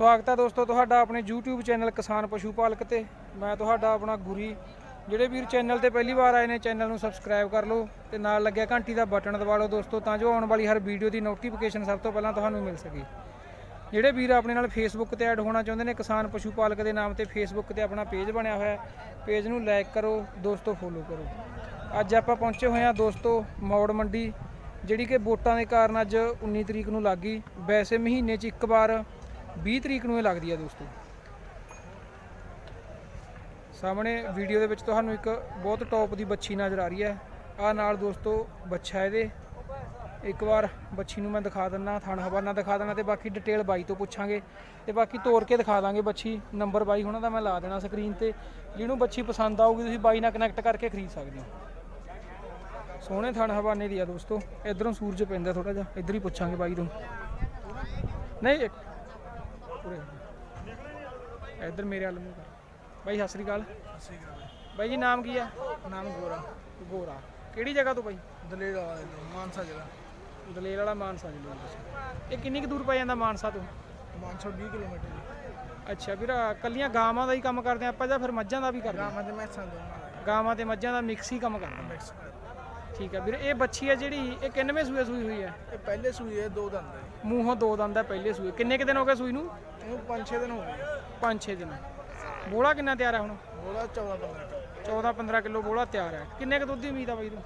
ਸਵਾਗਤ ਹੈ ਦੋਸਤੋ, ਤੁਹਾਡਾ ਆਪਣੇ YouTube ਚੈਨਲ ਕਿਸਾਨ ਪਸ਼ੂ ਪਾਲਕ ਤੇ। ਮੈਂ ਤੁਹਾਡਾ ਆਪਣਾ ਗੁਰੀ। ਜਿਹੜੇ ਵੀਰ ਚੈਨਲ ਤੇ ਪਹਿਲੀ ਵਾਰ ਆਏ ਨੇ, ਚੈਨਲ ਨੂੰ ਸਬਸਕ੍ਰਾਈਬ ਕਰ ਲਓ ਤੇ ਨਾਲ ਲੱਗਿਆ ਘੰਟੀ ਦਾ ਬਟਨ ਦਬਾ ਲਓ ਦੋਸਤੋ, ਤਾਂ ਜੋ ਆਉਣ ਵਾਲੀ ਹਰ ਵੀਡੀਓ ਦੀ ਨੋਟੀਫਿਕੇਸ਼ਨ ਸਭ ਤੋਂ ਪਹਿਲਾਂ ਤੁਹਾਨੂੰ ਮਿਲ ਸਕੇ। ਜਿਹੜੇ ਵੀਰ ਆਪਣੇ ਨਾਲ ਫੇਸਬੁੱਕ ਤੇ ਐਡ ਹੋਣਾ ਚਾਹੁੰਦੇ ਨੇ, ਕਿਸਾਨ ਪਸ਼ੂ ਪਾਲਕ ਦੇ ਨਾਮ ਤੇ ਫੇਸਬੁੱਕ ਤੇ ਆਪਣਾ ਪੇਜ ਬਣਿਆ ਹੋਇਆ ਹੈ ਪੇਜ ਨੂੰ ਲਾਈਕ ਕਰੋ, ਦੋਸਤੋ ਫੋਲੋ ਕਰੋ। ਅੱਜ ਆਪਾਂ ਪਹੁੰਚੇ ਹੋਏ ਹਾਂ ਦੋਸਤੋ, ਮੌੜ ਮੰਡੀ, ਜਿਹੜੀ ਕਿ ਵੋਟਾਂ ਦੇ ਕਾਰਨ ਅੱਜ 19 ਤਰੀਕ ਨੂੰ ਲੱਗ ਗਈ। ਵੈਸੇ ਮਹੀਨੇ 'ਚ ਇੱਕ ਵਾਰ 20 ਤਰੀਕ ਨੂੰ ਇਹ ਲੱਗਦੀ ਹੈ ਦੋਸਤੋ। ਸਾਹਮਣੇ ਵੀਡੀਓ ਦੇ ਵਿੱਚ ਤੁਹਾਨੂੰ ਇੱਕ ਬਹੁਤ ਟੌਪ ਦੀ ਬੱਚੀ ਨਜ਼ਰ ਆ ਰਹੀ ਹੈ। ਆ ਨਾਲ ਦੋਸਤੋ ਬੱਚਾ ਇਹਦੇ। ਇੱਕ ਵਾਰ ਬੱਚੀ ਨੂੰ ਮੈਂ ਦਿਖਾ ਦਿੰਨਾ ਥਣ ਹਵਾਨਾ ਦਿਖਾ ਦੇਣਾ ਤੇ ਬਾਕੀ ਡਿਟੇਲ ਬਾਈ ਤੋਂ ਪੁੱਛਾਂਗੇ। ਤੇ ਬਾਕੀ ਤੋੜ ਕੇ ਦਿਖਾ ਦਾਂਗੇ ਬੱਚੀ ਨੰਬਰ ਬਾਈ ਹੁਣਾਂ ਦਾ ਮੈਂ ਲਾ ਦੇਣਾ ਸਕਰੀਨ ਤੇ। ਜਿਹਨੂੰ ਬੱਚੀ ਪਸੰਦ ਆਊਗੀ, ਤੁਸੀਂ ਬਾਈ ਨਾਲ ਕਨੈਕਟ ਕਰਕੇ ਖਰੀਦ ਸਕਦੇ ਹੋ। ਸੋਹਣੇ ਥਣ ਹਵਾਨੇ ਦੀ ਆ ਦੋਸਤੋ। ਇਧਰੋਂ ਸੂਰਜ ਪੈਂਦਾ ਥੋੜਾ ਜਿਹਾ, ਇੱਧਰ ਹੀ ਪੁੱਛਾਂਗੇ ਬਾਈ ਤੋਂ। ਨਹੀਂ ਉਰੇ ਇੱਧਰ ਮੇਰੇ ਵੱਲ ਮੂੰਹ ਕਰ। ਬਾਈ ਸਤਿ ਸ੍ਰੀ ਅਕਾਲ। ਬਾਈ। ਜੀ ਨਾਮ ਕੀ ਆ? ਨਾਮ ਗੋਰਾ। ਗੋਰਾ। ਕਿਹੜੀ ਜਗ੍ਹਾ ਤੋਂ ਬਾਈ? ਦਲੇਰ ਵਾਲੇ ਮਾਨਸਾ ਜ਼ਿਲ੍ਹਾ। ਦਲੇਲ ਵਾਲਾ ਮਾਨਸਾ ਜ਼ਿਲ੍ਹਾ ਤੁਸੀਂ ਇਹ ਕਿੰਨੀ ਕੁ ਦੂਰ ਪੈ ਜਾਂਦਾ ਮਾਨਸਾ ਤੋਂ? ਮਾਨਸਾ 20 ਕਿਲੋਮੀਟਰ ਜੀ। ਅੱਛਾ ਵੀਰ ਕੱਲੀਆਂ ਗਾਵਾਂ ਦਾ ਹੀ ਕੰਮ ਕਰਦੇ ਆਪਾਂ ਜਾਂ ਫਿਰ ਮੱਝਾਂ ਦਾ ਵੀ ਕਰਦੇ? ਗਾਵਾਂ ਦੇ ਮੈਸਾਂ ਦੋਨਾਂ ਦਾ। ਗਾਵਾਂ ਤੇ ਮੱਝਾਂ ਦਾ ਮਿਕਸ ਹੀ ਕੰਮ ਕਰਦੇ ਠੀਕ ਹੈ ਵੀਰ ਇਹ ਬੱਚੀ ਹੈ ਜਿਹੜੀ ਇਹ ਕਿੰਨਵੇਂ ਸੂਏ ਸੂਈ ਹੋਈ ਹੈ? ਇਹ ਪਹਿਲੇ ਸੂਈ ਹੈ ਦੋ ਦੰਦ ਹੈ। ਮੂੰਹੋਂ ਦੋ ਦੰਦ ਹੈ ਪਹਿਲੇ ਸੂਏ। ਕਿੰਨੇ ਕੁ ਦਿਨ ਹੋ ਗਏ ਸੂਈ ਨੂੰ? ਇਹਨੂੰ 5-6 ਦਿਨ ਹੋ ਗਏ। 5-6 ਦਿਨ। ਬੋਲਾ ਕਿੰਨਾ ਤਿਆਰ ਹੈ ਹੁਣ? ਬੋਲਾ 14 15 14-15 ਕਿਲੋ ਬੋਲਾ ਤਿਆਰ ਹੈ। ਕਿੰਨੇ ਕੁ ਦੁੱਧ ਦੀ ਉਮੀਦ ਆ ਬਾਈ ਨੂੰ?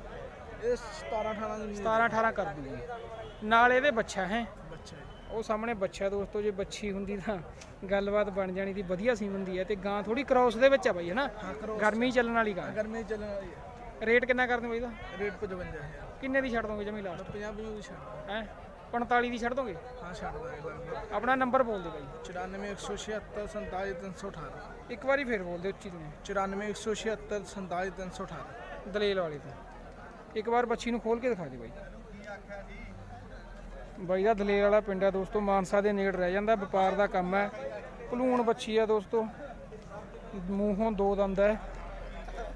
ਇਹ 17 18 ਦੀ 17-18 ਕਰ ਦੂਗੀ। ਨਾਲ ਇਹਦੇ ਬੱਚਾ ਹੈ। ਬੱਚਾ ਉਹ ਸਾਹਮਣੇ ਬੱਚਾ ਦੋਸਤੋ ਜੇ ਬੱਚੀ ਹੁੰਦੀ ਤਾਂ ਗੱਲਬਾਤ ਬਣ ਜਾਣੀ ਦੀ ਵਧੀਆ ਸੀ ਹੁੰਦੀ ਹੈ ਤੇ ਗਾਂ ਥੋੜੀ ਕ੍ਰਾਸ ਦੇ ਵਿੱਚ ਆ ਬਾਈ ਹੈ ਨਾ? ਗਰਮੀ ਚੱਲਣ ਵਾਲੀ ਗਾਂ। ਗਰਮੀ ਚੱਲਣ ਵਾਲੀ ਹੈ। ਰੇਟ ਕਿੰਨਾ ਕਰਦੇ ਬਾਈ ਦਾ? ਰੇਟ 55000 ਕਿੰਨੇ ਦੀ ਛੱਡ ਦੋਗੇ ਜਮੀ ਲਾਸਟ 50 50 ਦੀ ਛੱਡ ਹੈ? 45 ਦੀ ਛੱਡ ਦੋਗੇ? ਹਾਂ ਛੱਡ ਦਾਂਗੇ ਆਪਣਾ ਨੰਬਰ ਬੋਲ ਦੇ ਬਾਈ। 94 176 47 318 ਇੱਕ ਵਾਰੀ ਫੇਰ ਬੋਲ ਦੇ ਉੱਚੀ ਤੂੰ 94 176 47 318 ਦਲੇਲ ਵਾਲੇ ਤੋਂ। ਇੱਕ ਵਾਰ ਬੱਚੀ ਨੂੰ ਖੋਲ ਕੇ ਦਿਖਾ ਦੇ ਬਾਈ। ਬਾਈ ਦਾ ਦਲੇਲ ਵਾਲਾ ਪਿੰਡ ਹੈ ਦੋਸਤੋ ਮਾਨਸਾ ਦੇ ਨੇੜ ਰਹਿ ਜਾਂਦਾ ਵਪਾਰ ਦਾ ਕੰਮ ਹੈ। ਭਲੂਣ ਬੱਚੀ ਹੈ ਦੋਸਤੋ। ਮੂੰਹੋਂ ਦੋ ਦੰਦ ਹੈ।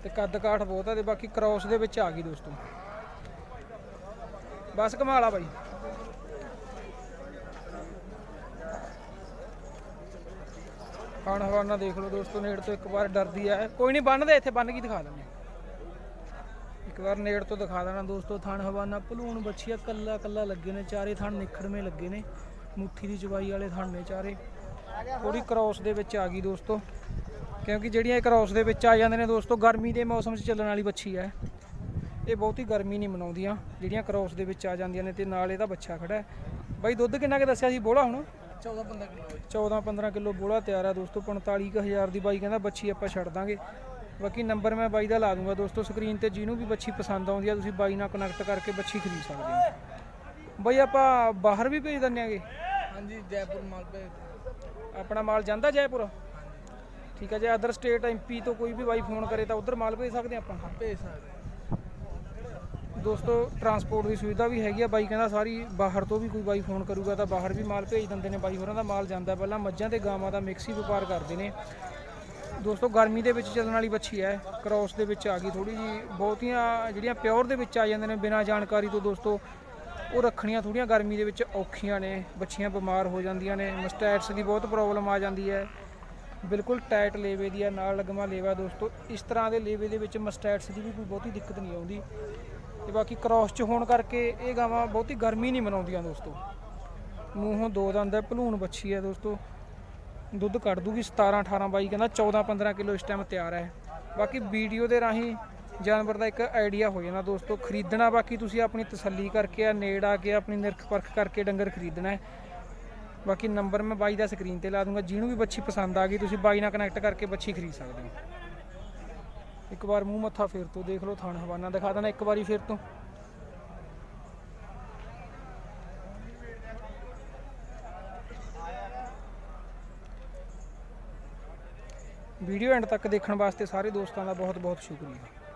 ਤੇ ਕੱਦ ਕਾਠ ਬਹੁਤ ਆ ਤੇ ਬਾਕੀ ਕ੍ਰਾਸ ਦੇ ਵਿੱਚ ਆ ਗਈ ਦੋਸਤੋ। ਬਸ ਕਮਾਲਾ ਬਾਈ। ਖਾਣ ਹਵਾਨਾ ਦੇਖ ਲਓ ਦੋਸਤੋ, ਨੇੜ ਤੋਂ ਇੱਕ ਵਾਰ ਡਰਦੀ ਹੈ ਕੋਈ ਨਹੀਂ ਬੰਨਦੇ ਇੱਥੇ, ਬੰਨ ਕੇ ਦਿਖਾ ਦਿੰਦੇ ਇੱਕ ਵਾਰ ਨੇੜ ਤੋਂ ਦਿਖਾ ਦੇਣਾ ਦੋਸਤੋ, ਥਣ ਹਵਾਨਾ ਭਲੂਣ ਬੱਚੀਆ ਕੱਲਾ ਕੱਲਾ ਲੱਗੇ ਨੇ, ਚਾਰੇ ਥਣ ਨਿਖੜਵੇਂ ਲੱਗੇ ਨੇ। ਮੁੱਠੀ ਦੀ ਚਵਾਈ ਵਾਲੇ ਥਣ ਨੇ ਚਾਰੇ। ਥੋੜੀ ਕ੍ਰਾਸ ਦੇ ਵਿੱਚ ਆ ਗਈ ਦੋਸਤੋ। ਕਿਉਂਕਿ ਜਿਹੜੀਆਂ ਇਹ ਕ੍ਰਾਸ ਦੇ ਵਿੱਚ ਆ ਜਾਂਦੇ ਨੇ ਦੋਸਤੋ ਗਰਮੀ ਦੇ ਮੌਸਮ 'ਚ ਚੱਲਣ ਵਾਲੀ ਬੱਚੀ ਹੈ। ਇਹ ਬਹੁਤੀ ਗਰਮੀ ਨਹੀਂ ਮਨਾਉਂਦੀਆਂ ਜਿਹੜੀਆਂ ਕ੍ਰਾਸ ਦੇ ਵਿੱਚ ਆ ਜਾਂਦੀਆਂ ਨੇ ਤੇ ਨਾਲ ਇਹਦਾ ਬੱਚਾ ਖੜਾ ਹੈ। ਬਾਈ ਦੁੱਧ ਕਿੰਨਾ ਕੁ ਦੱਸਿਆ ਸੀ? ਬੋਲਾ ਹੁਣ। 14 15 ਕਿਲੋ 14 15 ਕਿਲੋ ਬੋਲਾ ਤਿਆਰ ਆ ਦੋਸਤੋ 45000 ਦੀ ਬਾਈ ਕਹਿੰਦਾ ਬੱਚੀ ਆਪਾਂ ਛੱਡ ਦਾਂਗੇ। ਬਾਕੀ ਨੰਬਰ ਮੈਂ ਬਾਈ ਦਾ ਲਾ ਦੂੰਗਾ ਦੋਸਤੋ ਸਕਰੀਨ ਤੇ ਜਿਹਨੂੰ ਵੀ ਬੱਚੀ ਪਸੰਦ ਆਉਂਦੀ ਆ ਤੁਸੀਂ ਬਾਈ ਨਾਲ ਕਨੈਕਟ ਕਰਕੇ ਬੱਚੀ ਖਰੀਦ ਸਕਦੇ ਹੋ। ਬਾਈ ਆਪਾਂ ਬਾਹਰ ਵੀ ਭੇਜ ਦਿੰਦੇ ਆਂਗੇ? ਹਾਂਜੀ ਜੈਪੁਰ ਮਾਲ ਪੇ ਆਪਣਾ ਮਾਲ ਜਾਂਦਾ ਜੈਪੁਰ? ਠੀਕ ਹੈ ਜੇ ਅਦਰ ਸਟੇਟ ਐਮਪੀ ਤੋਂ ਕੋਈ ਵੀ ਬਾਈ ਫੋਨ ਕਰੇ ਤਾਂ ਉਧਰ ਮਾਲ ਭੇਜ ਸਕਦੇ ਆਪਾਂ? ਭੇਜ ਸਕਦੇ ਦੋਸਤੋ ਟਰਾਂਸਪੋਰਟ ਦੀ ਸੁਵਿਧਾ ਵੀ ਹੈਗੀ ਆ ਬਾਈ ਕਹਿੰਦਾ ਸਾਰੀ ਬਾਹਰ ਤੋਂ ਵੀ ਕੋਈ ਬਾਈ ਫੋਨ ਕਰੂਗਾ ਤਾਂ ਬਾਹਰ ਵੀ ਮਾਲ ਭੇਜ ਦਿੰਦੇ ਨੇ ਬਾਈ ਹੋਰਾਂ ਦਾ ਮਾਲ ਜਾਂਦਾ ਪਹਿਲਾਂ ਮੱਝਾਂ ਤੇ ਗਾਵਾਂ ਦਾ ਮਿਕਸ ਹੀ ਵਪਾਰ ਕਰਦੇ ਨੇ। ਦੋਸਤੋ ਗਰਮੀ ਦੇ ਵਿੱਚ ਚੱਲਣ ਵਾਲੀ ਬੱਚੀ ਹੈ ਕ੍ਰਾਸ ਦੇ ਵਿੱਚ ਆ ਗਈ ਥੋੜੀ ਜੀ ਬਹੁਤੀਆਂ ਜਿਹੜੀਆਂ ਪਿਓਰ ਦੇ ਵਿੱਚ ਆ ਜਾਂਦੇ ਨੇ ਬਿਨਾਂ ਜਾਣਕਾਰੀ ਤੋਂ ਦੋਸਤੋ ਉਹ ਰੱਖਣੀਆਂ ਥੋੜੀਆਂ ਗਰਮੀ ਦੇ ਵਿੱਚ ਔਖੀਆਂ ਨੇ ਬੱਚੀਆਂ ਬਿਮਾਰ ਹੋ ਜਾਂਦੀਆਂ ਨੇ ਮਸਟੈਟਸ ਦੀ ਬਹੁਤ ਪ੍ਰੋਬਲਮ ਆ ਜਾਂਦੀ ਹੈ। ਬਿਲਕੁਲ ਟਾਈਟ ਲੇਵੇ ਦੀ ਆ, ਨਾਲ ਲਗਮਾ ਲੇਵਾ ਦੋਸਤੋ। ਇਸ ਤਰ੍ਹਾਂ ਦੇ ਲੇਵੇ ਦੇ ਵਿੱਚ ਮਸਟੈਟਸ ਦੀ ਵੀ ਕੋਈ ਬਹੁਤੀ ਦਿੱਕਤ ਨਹੀਂ ਆਉਂਦੀ। ਤੇ ਬਾਕੀ ਕ੍ਰਾਸ ਚ ਹੋਣ ਕਰਕੇ ਇਹ ਗਾਵਾਂ ਬਹੁਤੀ ਗਰਮੀ ਨਹੀਂ ਮਨਾਉਂਦੀਆਂ ਦੋਸਤੋ। ਮੂੰਹੋਂ ਦੋ ਦੰਦ ਹੈ ਭਲੂਣ ਬੱਚੀ ਹੈ ਦੋਸਤੋ। ਦੁੱਧ ਕੱਢ ਦੂਗੀ 17 18 ਬਾਈ, ਕਹਿੰਦਾ 14 15 ਕਿਲੋ ਇਸ ਟਾਈਮ ਤਿਆਰ ਹੈ ਬਾਕੀ ਵੀਡੀਓ ਦੇ ਰਾਹੀਂ ਜਾਨਵਰ ਦਾ ਇੱਕ ਆਈਡੀਆ ਹੋ ਜਾਣਾ ਦੋਸਤੋ, ਖਰੀਦਣਾ। ਬਾਕੀ ਤੁਸੀਂ ਆਪਣੀ ਤਸੱਲੀ ਕਰਕੇ ਆ, ਨੇੜ ਆ ਕੇ ਆਪਣੀ ਨਿਰਖ ਪਰਖ ਕਰਕੇ ਡੰਗਰ ਖਰੀਦਣਾ ਹੈ। ਬਾਕੀ ਨੰਬਰ ਮੈਂ ਬਾਈ ਦਾ ਸਕਰੀਨ ਤੇ ਲਾ ਦੂੰਗਾ। ਜਿਹਨੂੰ ਵੀ ਬੱਚੀ ਪਸੰਦ ਆ ਗਈ, ਤੁਸੀਂ ਬਾਈ ਨਾਲ ਕਨੈਕਟ ਕਰਕੇ ਬੱਚੀ ਖਰੀਦ ਸਕਦੇ ਹੋ। ਇੱਕ ਵਾਰ ਮੂੰਹ ਮੱਥਾ ਫੇਰ ਤੋਂ ਦੇਖ ਲਓ, ਥਾਣ ਹਵਾਨਾ ਦਿਖਾ ਦੇਣਾ ਇੱਕ ਵਾਰੀ ਫੇਰ ਤੋਂ। ਵੀਡੀਓ ਐਂਡ ਤੱਕ ਦੇਖਣ ਵਾਸਤੇ ਸਾਰੇ ਦੋਸਤਾਂ ਦਾ ਬਹੁਤ ਬਹੁਤ ਸ਼ੁਕਰੀਆ।